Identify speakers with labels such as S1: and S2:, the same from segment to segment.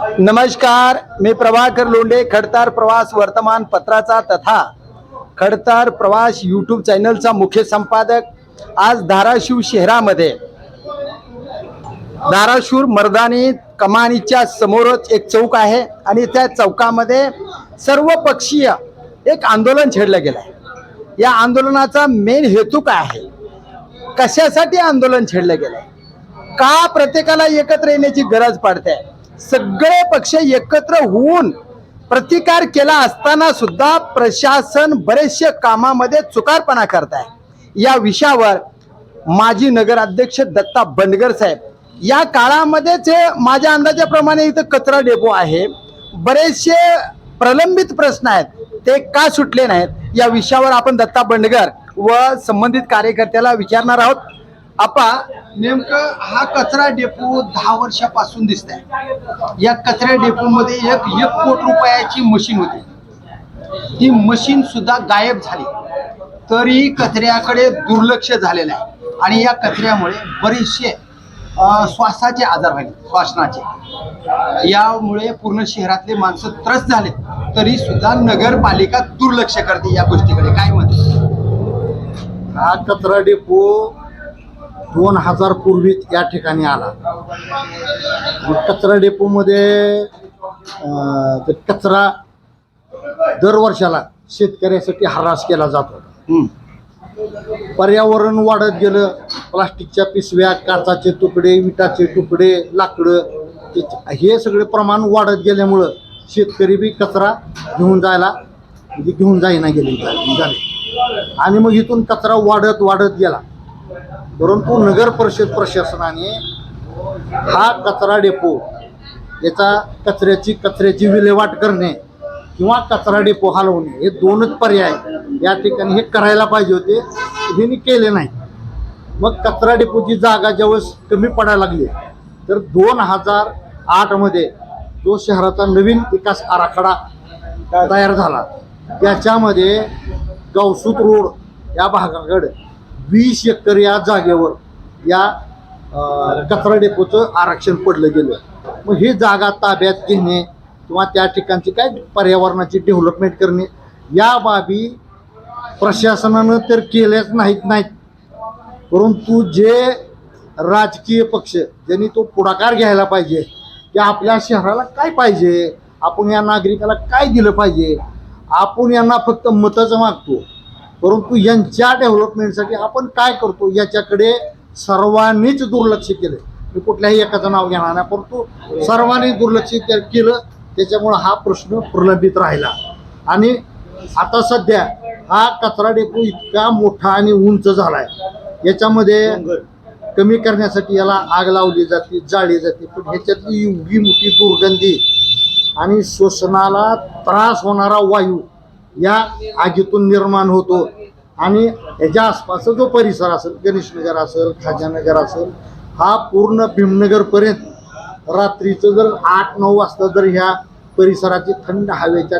S1: नमस्कार मी प्रभाकर लोंढे खडतार प्रवास वर्तमानपत्राचा तथा खडतार प्रवास यूट्यूब चॅनलचा मुख्य संपादक. आज धाराशिव शहरामध्ये धाराशिव मर्दानी कमानीच्या समोरच एक चौक आहे आणि त्या चौकामध्ये सर्व पक्षीय एक आंदोलन छेडलं गेलं आहे या आंदोलनाचा मेन हेतू काय आहे? कशासाठी आंदोलन छेडलं गेलंय? का प्रत्येकाला एकत्र येण्याची गरज पडते सगळे पक्ष एकत्र होऊन प्रतिकार केला असताना सुद्धा प्रशासन बरेचसे कामामध्ये चुकारपणा करत आहे या विषयावर माजी नगराध्यक्ष दत्ता बंडगर साहेब या काळामध्येच हे माझ्या अंदाजाप्रमाणे इथं कचरा डेपो आहे. बरेचसे प्रलंबित प्रश्न आहेत. ते का सुटले नाहीत? या विषयावर आपण दत्ता बंडगर व संबंधित कार्यकर्त्याला विचारणार आहोत. आपा नेमकं हा कचरा डेपो दहा वर्षापासून दिसत आहे या कचरा डेपो मध्ये एक एक कोटी रुपयाची मशीन होती. ती मशीन सुद्धा गायब झाली. तरी कचऱ्याकडे दुर्लक्ष झालेलं आहे. आणि या कचऱ्यामुळे बरेचसे श्वासाचे आजार व्हायले श्वासनाचे. यामुळे पूर्ण शहरातले माणसं त्रस्त झाले. तरी सुद्धा नगरपालिका दुर्लक्ष करते या गोष्टीकडे. काय म्हणते?
S2: हा कचरा डेपो दोन हजार पूर्वीच या ठिकाणी आला. कचरा डेपोमध्ये कचरा दर वर्षाला शेतकऱ्यासाठी हरास केला जात. होता पर्यावरण वाढत गेलं प्लास्टिकच्या पिशव्या काचाचे तुकडे विटाचे तुकडे लाकडं हे सगळे प्रमाण वाढत गेल्यामुळं शेतकरी बी कचरा घेऊन जायला म्हणजे घेऊन जाईना गेले झाले. आणि मग इथून कचरा वाढत वाढत गेला. परंतु नगर परिषद प्रशासनाने हा कचरा डेपो याचा कचऱ्याची कचऱ्याची विल्हेवाट करणे किंवा कचरा डेपो हलवणे हे दोनच पर्याय या ठिकाणी हे करायला पाहिजे होते. हे केले नाही. मग कचरा डेपोची जागा ज्यावेळेस कमी पडायला लागली तर दोन हजार आठमध्ये जो शहराचा नवीन विकास आराखडा तयार झाला त्याच्यामध्ये गवसूत रोड या भागाकडे वीस एकर या जागेवर या कचरा डेपोचं आरक्षण पडलं गेलं. मग ही जागा ताब्यात घेणे किंवा त्या ठिकाणची काय पर्यावरणाची डेव्हलपमेंट करणे या बाबी प्रशासनानं तर केल्याच नाहीत नाहीत. परंतु जे राजकीय पक्ष ज्यांनी तो पुढाकार घ्यायला पाहिजे की आपल्या शहराला काय पाहिजे आपण या नागरिकाला काय दिलं पाहिजे आपण यांना फक्त मतच मागतो. परंतु यांच्या डेव्हलपमेंटसाठी आपण काय करतो? याच्याकडे सर्वांनीच दुर्लक्ष केलं. मी कुठल्याही एकाचं नाव घेणार नाही परंतु सर्वांनी दुर्लक्ष केलं. त्याच्यामुळं हा प्रश्न प्रलंबित राहिला. आणि आता सध्या हा कचरा डेपो इतका मोठा आणि उंच झालाय. याच्यामध्ये कमी करण्यासाठी याला आग लावली जाते जाळली जाते. पण ह्याच्यातली एवढी मोठी दुर्गंधी आणि श्वसनाला त्रास होणारा वायू या आगीतून निर्माण होतो. आणि याच्या आसपासचा जो परिसर असेल गणेशनगर असेल खाजानगर असेल हा पूर्ण भीमनगरपर्यंत रात्रीचं जर आठ नऊ वाजता जर ह्या परिसराची थंड हवेच्या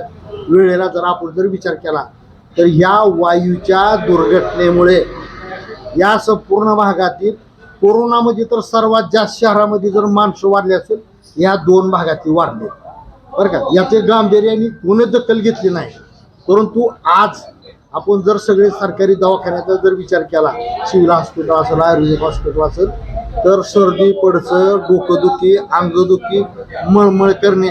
S2: वेळेला जर आपण जर विचार केला तर या वायूच्या दुर्घटनेमुळे या संपूर्ण भागातील कोरोनामध्ये तर सर्वात जास्त शहरामध्ये जर माणसं वाढली असेल या दोन भागातील वाढले. बरं का? याचे गांभीर्याने कोणच दखल घेतली नाही. परंतु आज आपण जर सगळे सरकारी दवाखान्याचा जर विचार केला सिव्हिल हॉस्पिटल असेल आयुर्वेदिक हॉस्पिटल असेल तर सर्दी पडसं डोकंदुखी अंगदुखी मळमळ करणे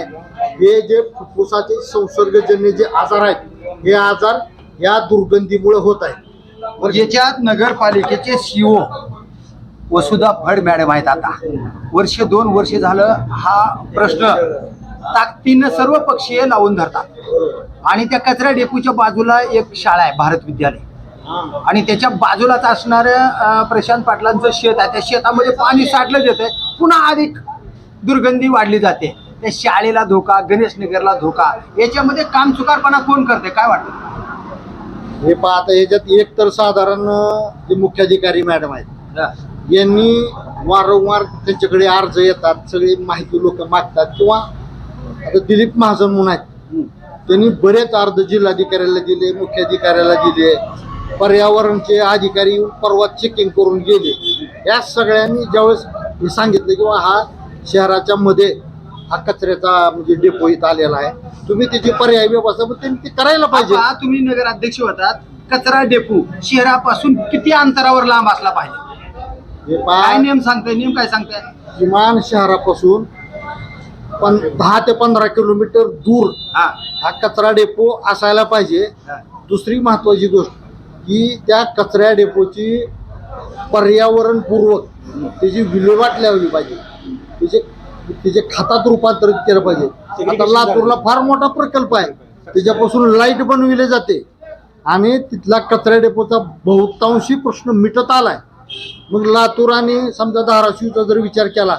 S2: हे जे फुफ्फुसाचे संसर्गजन्य जे आजार आहेत हे आजार या दुर्गंधीमुळे होत आहेत.
S1: याच्यात नगरपालिकेचे सीओ वसुधा फड मॅडम आहेत आता. वर्ष दोन वर्ष झालं हा प्रश्न ताकदीनं सर्व पक्षीय लावून धरतात. आणि त्या कचरा डेपूच्या बाजूला एक शाळा आहे भारत विद्यालय. आणि त्याच्या बाजूलाच असणारं प्रशांत पाटलांचं शेत आहे. त्या शेतामध्ये पाणी साठलं जाते पुन्हा अधिक दुर्गंधी वाढली जाते. त्या शाळेला धोका गणेश नगरला धोका याच्यामध्ये काम चुकारपणा कोण करते काय वाटतं?
S2: हे पहा आता याच्यात एक तर साधारण जे मुख्याधिकारी मॅडम आहेत यांनी वारंवार त्यांच्याकडे अर्ज येतात सगळी माहिती लोक मागतात किंवा आता दिलीप महाजन म्हणून आहेत. त्यांनी बरेच अर्ज जिल्हाधिकाऱ्याला दिले मुख्याधिकाऱ्याला दिले पर्यावरणचे अधिकारी येऊन परवा चेकिंग करून गेले. या सगळ्यांनी ज्यावेळेस मी सांगितलं किंवा हा शहराच्या मध्ये हा कचऱ्याचा म्हणजे डेपो इथं आलेला आहे. तुम्ही त्याची पर्याय व्यवस्था पण त्यांनी ती करायला पाहिजे.
S3: आता तुम्ही नगराध्यक्ष होतात कचरा डेपो शहरापासून किती अंतरावर लांब असला पाहिजे?
S2: हे
S3: काय
S2: पहा,
S3: नियम सांगताय नियम काय सांगताय?
S2: किमान शहरापासून पण दहा ते पंधरा किलोमीटर दूर
S3: हा.
S2: कचरा डेपो असायला पाहिजे. दुसरी महत्वाची गोष्ट की त्या कचऱ्या डेपोची पर्यावरणपूर्वक त्याची विल्हेवाट लावली पाहिजे. त्याचे त्याचे खातात रूपांतरित केलं पाहिजे. आता लातूरला फार मोठा प्रकल्प आहे. त्याच्यापासून लाइट बनविले जाते. आणि तिथला कचरा डेपोचा बहुतांशी प्रश्न मिटत आलाय. मग लातूर आणि समजा धाराशिवचा जर विचार केला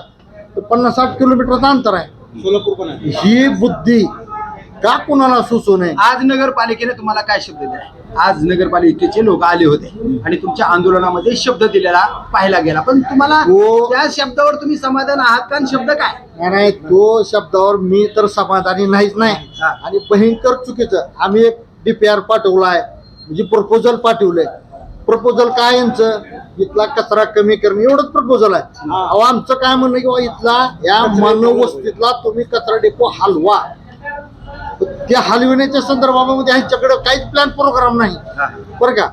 S2: तर पन्नास साठ किलोमीटरचं अंतर आहे.
S4: सोलापूर पण आहे.
S2: ही बुद्धी का कुणाला सुचू नये?
S3: आज नगरपालिकेने तुम्हाला काय शब्द दिला? आज नगरपालिकेचे लोक आले होते आणि तुमच्या आंदोलनामध्ये शब्द दिलेला पाहायला गेला. पण तुम्हाला
S2: हो.
S3: त्या शब्दावर तुम्ही समाधान आहात का? आणि शब्द काय?
S2: नाही, नाही तो शब्दावर मी तर समाधानी नाहीच नाही.
S3: हा.
S2: आणि भयंकर चुकीचं. आम्ही एक डीपीआर पाठवलाय म्हणजे प्रपोजल पाठवलंय. प्रपोजल काय यांचं? इथला कचरा कमी करणे एवढंच प्रपोजल आहे. अहो आमचं काय म्हणणं की बाबा इथला या मानववस्तीतला तुम्ही कचरा डेपो हलवा. त्या हलविण्याच्या संदर्भामध्ये ह्यांच्याकडे काहीच प्लॅन प्रोग्राम नाही. बरं का?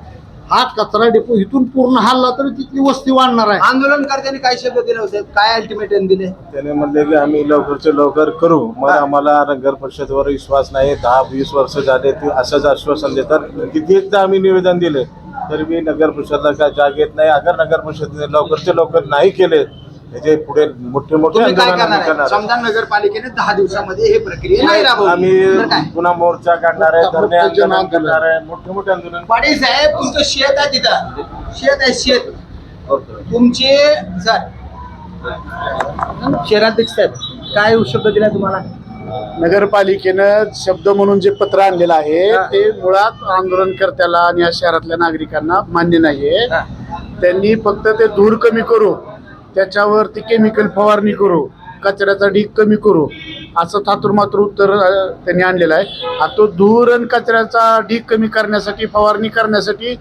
S2: हा कचरा डेपो इथून पूर्ण हल्ला तर तिथली वस्ती वाढणार आहे.
S3: आंदोलनकर्त्यांनी काय शब्द दिले होते. काय अल्टिमेटम दिले?
S4: त्याने म्हणले की आम्ही लवकरचे लवकर करू. मग आम्हाला नगर परिषदवर विश्वास नाही. दहा वीस वर्ष झाले ते असंच आश्वासन देतात. किती एकदा आम्ही निवेदन दिले तरी मी नगर परिषदला काय जाग येत नाही? अगर नगर परिषदेने लवकरचे लवकर नाही केले त्याचे पुढे मोठे मोठे
S3: तुम्ही काय
S4: आंदोलन
S3: करणार
S4: आम्ही
S3: आहे?
S4: करणार
S3: समजा नगरपालिकेने दहा दिवसामध्ये हे प्रक्रिया नाही राबवली. तर काय?
S4: आम्ही पुन्हा मोर्चा काढणार आहे
S2: मोठं
S4: धरणे
S2: जन
S4: आंदोलन
S2: आंदोलन.
S4: करणार आहे. मोठे मोठे आंदोलन.
S3: पाटील साहेब तुमचं शेत आहे तिथं. शेत आहे शेत. तुमचे सर. शहराध्यक्ष साहेब काय शब्द दिला तुम्हाला?
S5: नगरपालिकेनं शब्द म्हणून जे पत्र आणलेलं आहे
S3: हा.
S5: ते मुळात आंदोलनकर्त्याला आणि या शहरातल्या नागरिकांना मान्य नाहीये. त्यांनी फक्त ते धूर कमी करू त्याच्यावरती केमिकल फवारणी करू कचऱ्याचा ढीक कमी करू असं थातुरमातुर उत्तर त्यांनी आणलेलं आहे. आणि तो धूर आणि कचऱ्याचा ढीक कमी करण्यासाठी फवारणी करण्यासाठी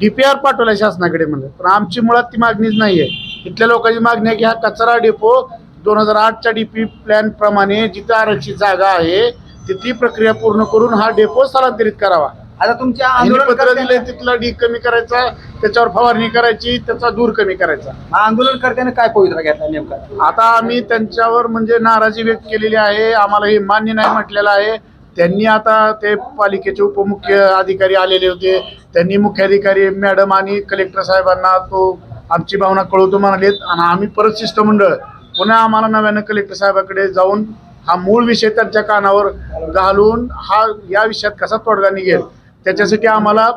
S5: डी पी आर पाठवला शासनाकडे म्हणलं. पण आमची मुळात ती मागणीच आहे इथल्या लोकांची मागणी आहे की हा कचरा डेपो दोन हजार आठच्या डी पी प्लॅनप्रमाणे जिथं आरक्षित जागा आहे तिथली प्रक्रिया पूर्ण करून हा डेपो स्थलांतरित करावा.
S3: आता तुमच्या
S5: यांनी पत्र दिले
S3: आंदोलन
S5: तिथला ढीक कमी करायचा त्याच्यावर फवारणी करायची त्याचा धूर कमी करायचा.
S3: आंदोलनकर्त्याने काय पवित्रा घेतला नेमका?
S5: आता आम्ही त्यांच्यावर म्हणजे नाराजी व्यक्त केलेली आहे आम्हाला हे मान्य नाही म्हटलेलं आहे. त्यांनी आता ते पालिकेचे उपमुख्य अधिकारी आलेले होते. त्यांनी मुख्याधिकारी मॅडम आणि कलेक्टर साहेबांना तो आमची भावना कळवतो म्हणालेत. आणि आम्ही परत शिष्टमंडळ पुन्हा आम्हाला नव्यानं कलेक्टर साहेबाकडे जाऊन हा मूळ विषय त्यांच्या कानावर घालून हा या विषयात कसा तोडगा निघेल? त्याच्यासाठी आम्हाला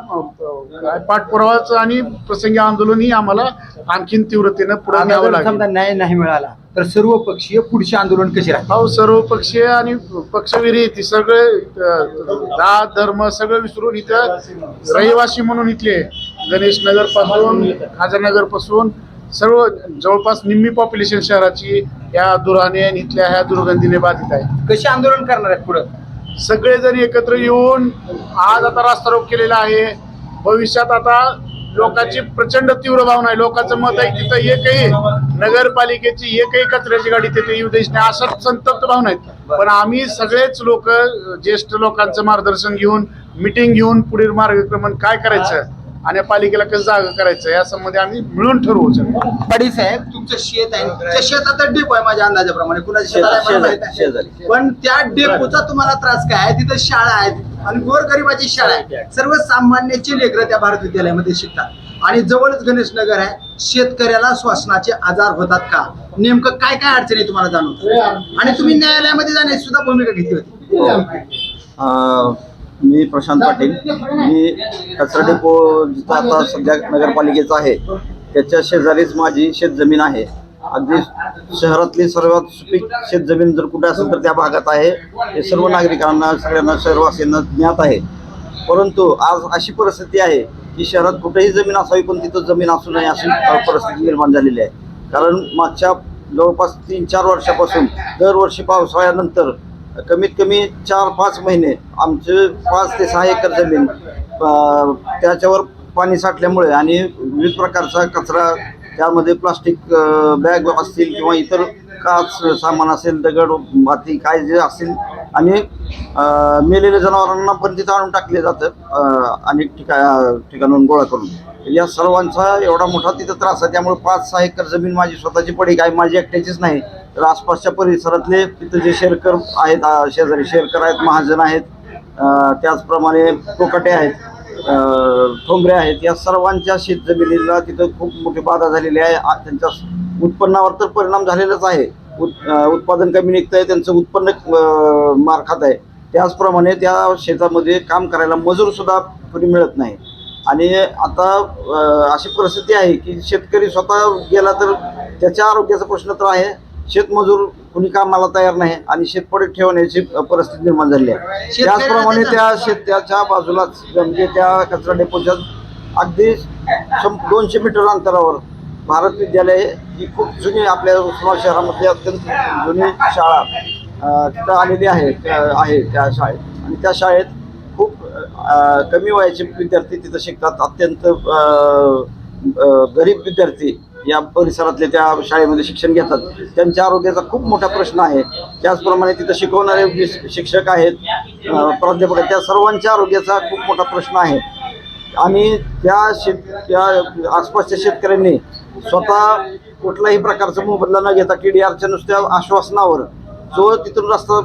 S5: पाठपुरावाच आणि प्रसंगी आंदोलनही आम्हाला आणखीन तीव्रतेनं पुढे न्यावं लागेल.
S3: न्याय नाही मिळाला तर सर्व पक्षीय पुढचे आंदोलन कसे राहतील?
S5: हो सर्व पक्षीय आणि पक्षविरहित सगळे जात धर्म सगळं विसरून इथं रहिवासी म्हणून इथले गणेश नगरपासून खाजनगरपासून सर्व जवळपास निम्मी पॉप्युलेशन शहराची या दुराने आणि इथल्या ह्या दुर्गंधीने बाधित आहे
S3: कसे आंदोलन करणार आहेत पुढं?
S5: सगळेजण एकत्र येऊन आज आता रास्ता रोक केलेला आहे. भविष्यात आता लोकांची प्रचंड तीव्र भावना आहे. लोकांचं मत आहे तिथं एकही नगरपालिकेची एकही कचऱ्याची गाडी तिथे येऊ द्यायची नाही. असं संतप्त भावना आहेत. पण आम्ही सगळेच लोक ज्येष्ठ लोकांचं मार्गदर्शन घेऊन मिटिंग घेऊन पुढील मार्गक्रमण काय करायचं? आणि पालिकेला कसं जागा करायचं या संबंधी आम्ही मिळून ठरवू सगळं
S3: पाटील साहेब तुमचं शेत आहे. त्या शेतात डेपो आहे माझ्या अंदाजाप्रमाणे. कुणाच्या शेतात आहे मला माहीत आहे. पण त्या डेपोचा तुम्हाला त्रास काय आहे? तिथं शाळा आहेत आणि गोरगरिबाची शाळा आहे. सर्वसामान्याचे लेकरं त्या भारत विद्यालयामध्ये शिकतात. आणि जवळच गणेश नगर आहे. शेतकऱ्याला श्वासनाचे आजार होतात का? नेमकं काय काय अडचणी तुम्हाला जाणवतात आणि तुम्ही न्यायालयामध्ये जाण्याची सुद्धा भूमिका घेतली होती.
S6: अं, मी प्रशांत पाटील. मी कचरा डेपो जिथं आता सध्या नगरपालिकेचा आहे त्याच्या शेजारीच माझी शेतजमीन आहे. अगदी शहरातली सर्वात सुपीक शेतजमीन जर कुठे असेल तर त्या भागात आहे. हे सर्व नागरिकांना सगळ्यांना शहरवासियांना ज्ञात आहे. परंतु आज अशी परिस्थिती आहे की शहरात कुठेही जमीन असावी पण तिथं जमीन असू नये अशी परिस्थिती निर्माण झालेली आहे. कारण मागच्या जवळपास तीन चार वर्षापासून दरवर्षी पावसाळ्यानंतर कमीत कमी चार पाच महिने. आमचे पाच ते सहा एकर जमीन त्याच्यावर पाणी साठल्यामुळे आणि विविध प्रकारचा कचरा त्यामध्ये प्लास्टिक बॅग असतील किंवा इतर काच सामान असेल दगड माती काय जे असेल आणि मेलेल्या जनावरांना पण तिथं आणून टाकले जातं अनेक ठिका ठिकाणून गोळा करून. या सर्वांचा एवढा मोठा तिथं त्रास आहे त्यामुळे पाच सहा एकर जमीन माझी स्वतःची पडी काय माझी एकट्याचीच नाही. तर आसपासच्या परिसरातले तिथं जे शेरकर आहेत शेजारी शेरकर आहेत महाजन आहेत त्याचप्रमाणे कोकटे आहेत ठोंबरे आहेत या सर्वांच्या शेतजमिनीला तिथं खूप मोठी बाधा झालेली आहे. त्यांच्या उत्पन्नावर तर परिणाम झालेलाच आहे. उत्पादन कमी निघत आहे त्यांचं उत्पन्न अं, मार खात आहे. त्याचप्रमाणे त्या शेतामध्ये काम करायला मजूर सुद्धा कोणी मिळत नाही. आणि आता अशी परिस्थिती आहे की शेतकरी स्वतः गेला तर त्याच्या आरोग्याचा प्रश्न तर आहे. शेतमजूर कुणी कामाला तयार नाही आणि शेतपडीत ठेवण्याची परिस्थिती निर्माण झाली आहे. त्याचप्रमाणे त्या शेताच्या बाजूलाच म्हणजे त्या कचरा डेपोच्या अगदी दोनशे मीटर अंतरावर भारत विद्यालय ही खूप जुनी आपल्या उस्मानाबाद शहरामध्ये अत्यंत जुनी शाळा तिथं आलेली आहे आहे त्या शाळेत. आणि त्या शाळेत खूप कमी वयाचे विद्यार्थी तिथं शिकतात. अत्यंत गरीब विद्यार्थी या परिसरातले त्या शाळेमध्ये शिक्षण घेतात. त्यांच्या आरोग्याचा खूप मोठा प्रश्न आहे. त्याचप्रमाणे तिथं शिकवणारे शिक्षक आहेत प्राध्यापक त्या सर्वांच्या आरोग्याचा खूप मोठा प्रश्न आहे. आणि त्या शेत त्या आसपासच्या शेतकऱ्यांनी स्वतः कुठल्याही प्रकारचा मोबदला न घेता के डी आरच्या नुसत्या आश्वासनावर जो तिथून रस्ता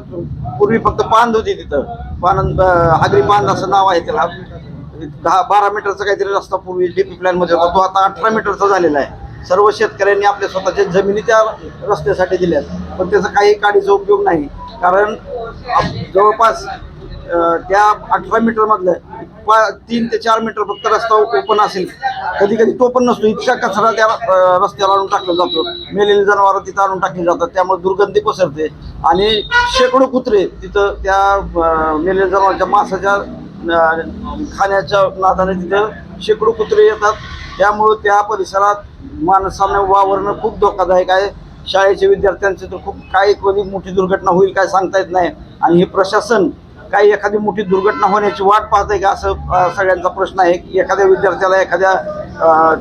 S6: पूर्वी फक्त बांध होती तिथं. पानंद हागरी बांध असं नाव आहे त्याला. दहा बारा मीटरचा काहीतरी रस्ता पूर्वी डीपी प्लॅनमध्ये होता. तो आता अठरा मीटरचा झालेला आहे. सर्व शेतकऱ्यांनी आपल्या स्वतःच्या जमिनी त्या रस्त्यासाठी दिल्यात. पण त्याचा काही काडीचा उपयोग नाही. कारण जवळपास त्या अठरा मीटर मधलं पा- तीन ते चार मीटर फक्त रस्ता ओपन असेल. कधी कधी तो पण नसतो. इतका कचरा त्या रस्त्याला आणून टाकला जातो. मेलेली जनावरं तिथं आणून टाकली जातात. त्यामुळे दुर्गंधी पसरते. आणि शेकडो कुत्रे तिथं त्या मेलेल्या जनावरांच्या मासाच्या खाण्याच्या नादाने तिथं शेकडो कुत्रे येतात. त्यामुळं त्या परिसरात माणसांना वावरणं खूप धोकादायक आहे. शाळेच्या विद्यार्थ्यांचे तर खूप काही कधी मोठी दुर्घटना होईल काय सांगता येत नाही. आणि हे प्रशासन काही एखादी मोठी दुर्घटना होण्याची वाट पाहत आहे का? असं सगळ्यांचा प्रश्न आहे की एखाद्या विद्यार्थ्याला एखाद्या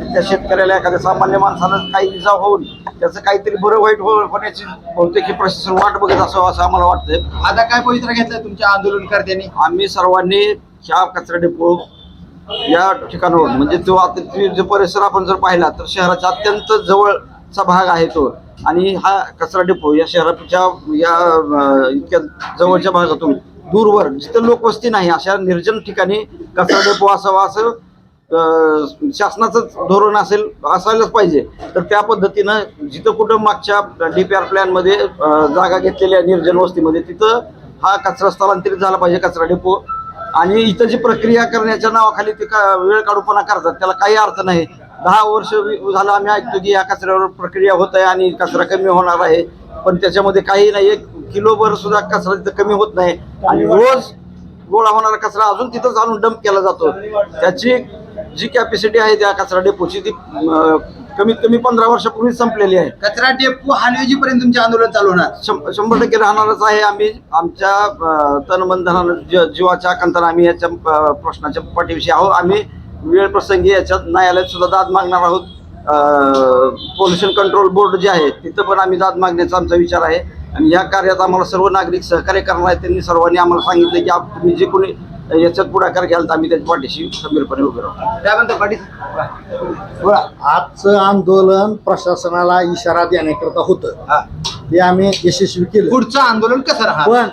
S6: त्या शेतकऱ्याला एखाद्या सामान्य माणसाला काही इजा होऊन त्याचं काहीतरी बरं वाईट हो होण्याची बहुतेक हे प्रशासन वाट बघत असावं असं आम्हाला वाटतंय.
S1: आता काय पवित्रा घेतलाय तुमच्या आंदोलनकर्त्यांनी?
S6: आम्ही सर्वांनी ह्या कचरा डेपो या ठिकाणावर म्हणजे तो आता जो परिसर आपण जर पाहिला तर शहराच्या अत्यंत जवळचा भाग आहे तो. आणि हा कचरा डेपो या शहराच्या या इतक्या जवळच्या भागातून दूरवर. जिथं लोकवस्ती नाही. अशा निर्जन ठिकाणी कचरा डेपो असावा असं शासनाचंच शासनाचं धोरण असेल असायलाच पाहिजे. तर त्या पद्धतीनं जिथं कुठं मागच्या डी पी आर प्लॅनमध्ये जागा घेतलेल्या निर्जन वस्तीमध्ये तिथं हा कचरा स्थलांतरित झाला पाहिजे कचरा डेपो. आणि इथं जी प्रक्रिया करण्याच्या नावाखाली ते का वेळ काढूपणा करतात. त्याला काही अर्थ नाही. दहा वर्ष झालं आम्ही ऐकतो की या कचऱ्यावर प्रक्रिया होत आहे आणि कचरा कमी होणार आहे. पण त्याच्यामध्ये काही नाही. एक किलोभर सुद्धा कचरा तिथं कमी होत नाही. आणि रोज गोळा होणारा कचरा अजून तिथंच आणून डंप केला जातो. त्याची जी कॅपॅसिटी आहे त्या कचरा डेपोची ती कमीत कमी पंधरा वर्षापूर्वी संपलेली आहे.
S1: कचरा डेपो हलवेजीपर्यंत तुमचे आंदोलन चालू होणार.
S6: शंभर टक्के राहणारच आहे. आम्ही आमच्या ज- जीवाच्या आकांतानं आम्ही याच्या प्रश्नाच्या पाठीविषयी आहोत. आम्ही वेळ प्रसंगी याच्यात न्यायालयात सुद्धा दाद मागणार आहोत. पोल्युशन कंट्रोल बोर्ड जे आहे तिथं पण आम्ही दाद मागण्याचा आमचा विचार आहे. आणि या कार्यात आम्हाला सर्व नागरिक सहकार्य करणार आहेत. त्यांनी सर्वांनी आम्हाला सांगितलं की आप- तुम्ही जे कोणी याच्यात पुढाकार घ्याल तर आम्ही त्याच्या पाठीशी खंबीरपणे उभे राहू.
S1: त्यानंतर पाटील
S2: आजचं आंदोलन प्रशासनाला इशारा देण्याकरता होतं.
S1: हा.
S2: ते आम्ही यशस्वी केलं.
S1: पुढचं आंदोलन कसं राहणार?
S2: पण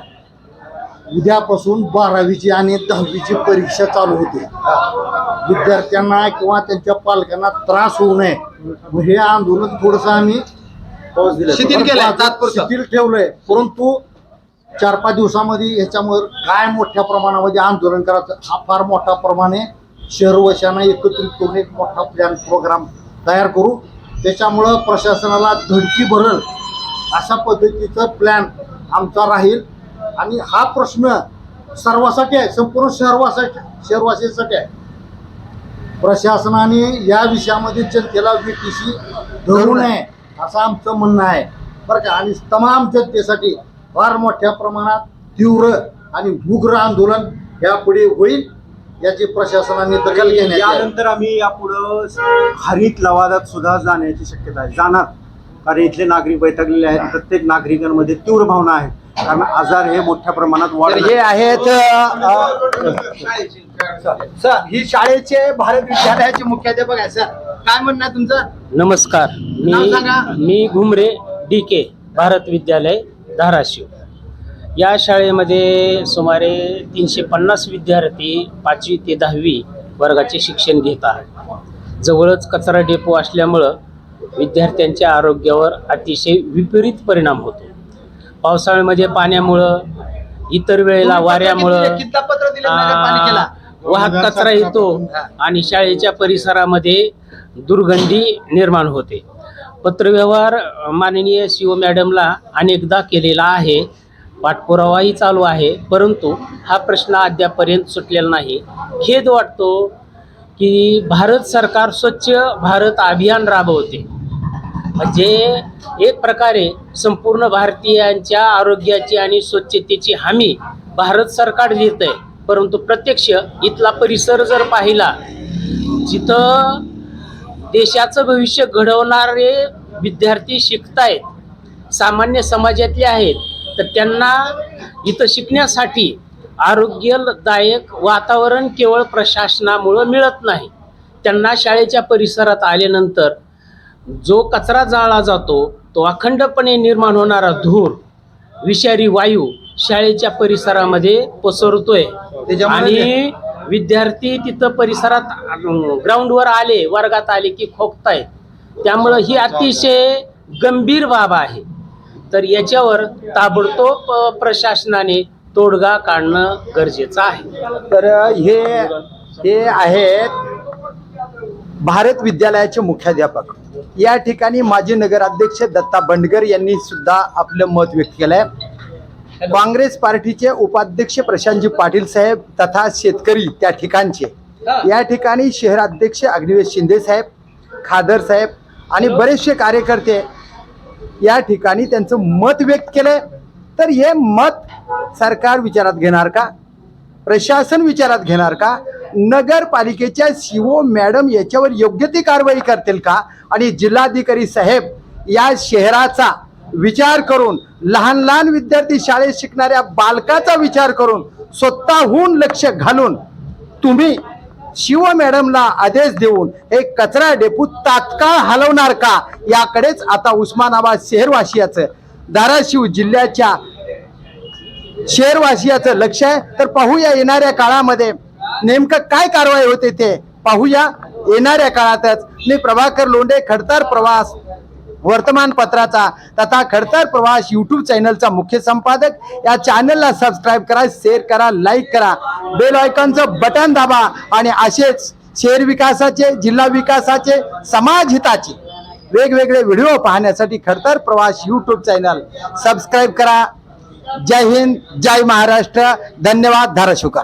S2: उद्यापासून बारावीची आणि दहावीची परीक्षा चालू होते. विद्यार्थ्यांना किंवा त्यांच्या पालकांना त्रास होऊ नये. मग हे आंदोलन थोडस आम्ही
S1: शिथिल केलंय, तात्पुरतं.
S2: शिथिल ठेवलंय. परंतु चार पाच दिवसामध्ये ह्याच्यावर काय मोठ्या प्रमाणामध्ये आंदोलन करायचं हा फार मोठ्या प्रमाणे शहरवाशांना एकत्रित करून एक मोठा प्लॅन प्रोग्राम तयार करू. त्याच्यामुळं प्रशासनाला धडकी भरल अशा पद्धतीचं प्लॅन आमचा राहील. आणि हा प्रश्न सर्वासाठी आहे संपूर्ण शहरवासाठी शहरवासीसाठी आहे. प्रशासनाने या विषयामध्ये जनतेला वेटीशी धरू नये. असं आमचं म्हणणं आहे. बरं का? आणि तमाम जनतेसाठी फार मोठ्या प्रमाणात तीव्र आणि उग्र आंदोलन यापुढे होईल याची प्रशासनाने दखल घेण्यात यावी.
S7: यानंतर आम्ही यापुढं हरित लवादात सुद्धा जाण्याची शक्यता आहे. जाणार. कारण इथले नागरिक बैठकलेले आहेत. प्रत्येक नागरिकांमध्ये तीव्र भावना आहे. कारण आजार हे मोठ्या प्रमाणात वाढत
S1: हे आहेत. सर ही शाळेचे भारत विद्यालयाचे मुख्याध्यापक आहे सर. काय म्हणणं आहे तुमचं?
S8: नमस्कार.
S1: नाव
S8: मी
S1: सांगा.
S8: मी घुमरे डी के भारत विद्यालय धाराशिव. या शाळेमध्ये सुमारे तीनशे पन्नास विद्यार्थी पाचवी ते दहावी वर्गाचे शिक्षण घेत आहेत. जवळच कचरा डेपो असल्यामुळं विद्यार्थ्यांच्या आरोग्यावर अतिशय विपरीत परिणाम होतो. पावसाळ्यामध्ये पाण्यामुळं इतर वेळेला वाऱ्यामुळं आ, वाहक कचरा येतो आणि शाळेच्या परिसरामध्ये दुर्गंधी निर्माण होते. पत्रव्यवहार माननीय सी ओ मॅडमला अनेकदा केलेला आहे. पाठपुरावाही चालू आहे परंतु हा प्रश्न अद्यापर्यंत सुटलेला नाही. खेद वाटतो की भारत सरकार स्वच्छ भारत अभियान राबवते. म्हणजे एक प्रकारे संपूर्ण भारतीयांच्या आरोग्याची आणि स्वच्छतेची हमी भारत सरकार देत आहे परंतु प्रत्यक्ष इथला परिसर जर पाहिला जिथं देशाचं भविष्य घडवणारे विद्यार्थी शिकतायत सामान्य समाजातले आहेत तर त्यांना इथं शिकण्यासाठी आरोग्यदायक वातावरण केवळ प्रशासनामुळं मिळत नाही. त्यांना शाळेच्या परिसरात आल्यानंतर जो कचरा जाळला जातो तो अखंडपणे निर्माण होणारा धूर विषारी वायू शाळेच्या परिसरामध्ये पसरतोय.
S1: त्याच्यामुळे
S8: आणि विद्यार्थी तिथं परिसरात ग्राउंडवर आले वर्गात आले की खोकतायत. त्यामुळं ही अतिशय गंभीर बाब आहे. तर याच्यावर ताबडतोब प्रशासनाने तोडगा काढणं गरजेचं आहे.
S1: तर हे हे आहेत भारत विद्यालयाचे मुख्याध्यापक. या ठिकाणी माजी नगराध्यक्ष दत्ता बंडगर यांनी सुद्धा आपलं मत व्यक्त केलं आहे काँग्रेस पार्टीचे उपाध्यक्ष प्रशांतजी पाटील साहेब तथा शेतकरी त्या ठिकाणचे. या ठिकाणी शहराध्यक्ष अग्निवेश शिंदे साहेब खादर साहेब आणि बरेचसे कार्यकर्ते या ठिकाणी त्यांचं मत व्यक्त केलंय. तर हे मत सरकार विचारात घेणार का? प्रशासन विचारात घेणार का? नगरपालिकेच्या सीओ मॅडम याच्यावर योग्य ती कारवाई करतील का? आणि जिल्हाधिकारी साहेब या शहराचा विचार करून लहान लहान विद्यार्थी शाळेत शिकणाऱ्या बालकाचा विचार करून स्वतःहून लक्ष घालून तुम्ही शिव मॅडमला आदेश देऊन हे कचरा डेपू तात्काळ हलवणार का? याकडेच आता उस्मानाबाद शहरवासियाचं धाराशिव जिल्ह्याच्या शहरवासियाचं लक्ष आहे. तर पाहूया येणाऱ्या काळामध्ये नेमकं काय कारवाई होते ते. पाहूया येणाऱ्या काळातच. मी प्रभाकर लोंढे खडतर प्रवास वर्तमानपत्राचा तथा खडतर प्रवास यूट्यूब चॅनलचा मुख्य संपादक. या चॅनलला सबस्क्राईब करा शेअर करा लाईक करा. बेल आयकॉनचं बटन दाबा आणि असेच शहर विकासाचे जिल्हा विकासाचे समाज हिताचे वेगवेगळे व्हिडिओ पाहण्यासाठी खडतर प्रवास यूट्यूब चॅनल सबस्क्राईब करा. जय हिंद जय महाराष्ट्र. धन्यवाद धाराशिवकर